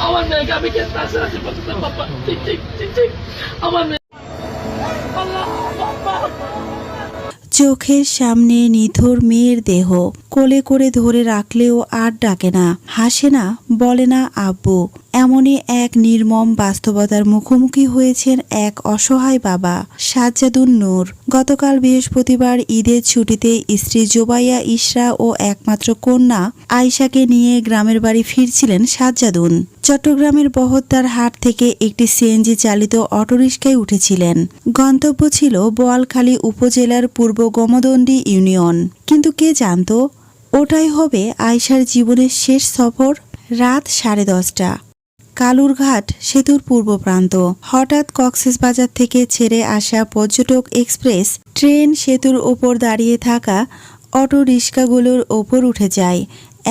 আমার আমি আমার মেয়ে চোখের সামনে নিথর মেয়ের দেহ, কোলে করে ধরে রাখলেও আর ডাকে না, হাসে না, বলে না, আব্বু। এমনই এক নির্মম বাস্তবতার মুখোমুখি হয়েছেন এক অসহায় বাবা, সাজ্জাদুন নূর। গতকাল বৃহস্পতিবার ঈদের ছুটিতে স্ত্রী জোবাইয়া ইসরা ও একমাত্র কন্যা আয়শাকে নিয়ে গ্রামের বাড়ি ফিরছিলেন সাজ্জাদুন। চট্টগ্রামের বহদ্দার হাট থেকে একটি সিএনজি চালিত অটোরিকশায় উঠেছিলেন। গন্তব্য ছিল বোয়ালখালী উপজেলার পূর্ব গমদণ্ডী ইউনিয়ন। কিন্তু কে জানতো? ওটাই হবে আয়শার জীবনের শেষ সফর রাত সাড়ে দশটা। কালুরঘাট সেতুর পূর্ব প্রান্ত। হঠাৎ কক্সেস বাজার থেকে ছেড়ে আসা পর্যটক এক্সপ্রেস ট্রেন সেতুর ওপর দাঁড়িয়ে থাকা অটো রিক্সাগুলোর ওপর উঠে যায়।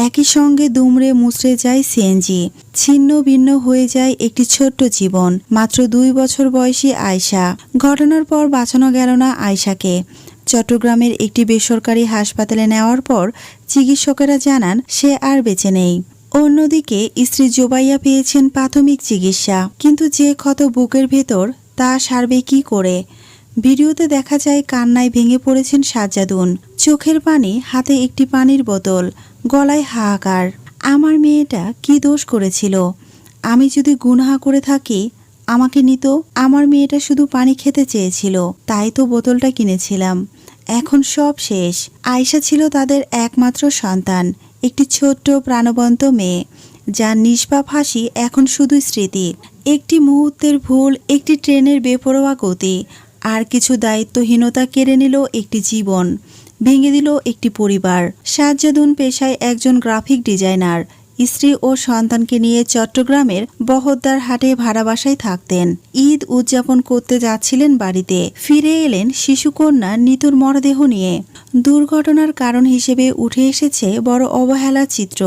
একই সঙ্গে দুমড়ে মুচড়ে যায় সিএনজি। ছিন্ন ভিন্ন হয়ে যায় একটি ছোট্ট জীবন। মাত্র দুই বছর বয়সী আয়শা। ঘটনার পর বাঁচানো গেল না আয়শাকে। চট্টগ্রামের একটি বেসরকারি হাসপাতালে নেওয়ার পর চিকিৎসকেরা জানান, সে আর বেঁচে নেই। অন্যদিকে, স্ত্রী জোবাইয়া পেয়েছেন প্রাথমিক চিকিৎসা। কিন্তু যে ক্ষত বুকের ভেতর, তা সারবে কি করে? ভিডিওতে দেখা যায়, কান্নায় ভেঙে পড়েছেন সাজ্জাদুন। চোখের পানি, হাতে একটি পানির বোতল, গলায় হাহাকার। আমার মেয়েটা কি দোষ করেছিল? আমি যদি গুনহা করে থাকি, আমাকে নিত, আমার মেয়েটা শুধু পানি খেতে চেয়েছিল, তাই তো বোতলটা কিনেছিলাম। এখন সব শেষ। আয়শা ছিল তাদের একমাত্র সন্তান। একটি ছোট্ট প্রাণবন্ত মেয়ে, যার নিষ্পাপ হাসি এখন শুধু স্মৃতি। একটি মুহূর্তের ভুল, একটি ট্রেনের বেপরোয়া গতি, আর কিছু দায়িত্বহীনতা কেড়ে নিল একটি জীবন, ভেঙে দিল একটি পরিবার। সাজ্জাদুন পেশায় একজন গ্রাফিক ডিজাইনার। স্ত্রী ও সন্তানকে নিয়ে চট্টগ্রামের বহদ্দার হাটে ভাড়া বাসায় থাকতেন। ঈদ উদযাপন করতে যাচ্ছিলেন বাড়িতে। ফিরে এলেন শিশুকন্যা নিতুর মরদেহ নিয়ে। দুর্ঘটনার কারণ হিসেবে উঠে এসেছে বড় অবহেলা চিত্র।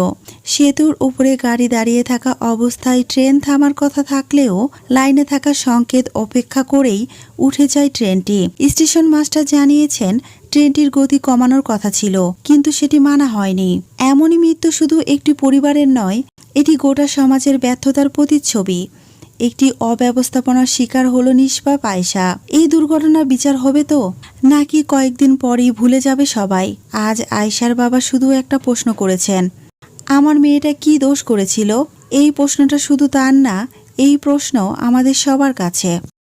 সেতুর উপরে গাড়ি দাঁড়িয়ে থাকা অবস্থায় ট্রেন থামার কথা থাকলেও লাইনে থাকা সংকেত অপেক্ষা করেই উঠে যায় ট্রেনটি। স্টেশন মাস্টার জানিয়েছেন, ট্রেনটির গতি কমানোর কথা ছিল, কিন্তু সেটি মানা হয়নি। এমনই মৃত্যু শুধু একটি পরিবারের নয়, এটি গোটা সমাজের ব্যর্থতার প্রতিচ্ছবি। একটি অব্যবস্থাপনার শিকার হলো নিষ্পাপ আয়সা এই দুর্ঘটনার বিচার হবে তো? নাকি কয়েকদিন পরেই ভুলে যাবে সবাই? আজ আয়সার বাবা শুধু একটা প্রশ্ন করেছেন। আমার মেয়েটা কি দোষ করেছিল? এই প্রশ্নটা শুধু তার না, এই প্রশ্ন আমাদের সবার কাছে।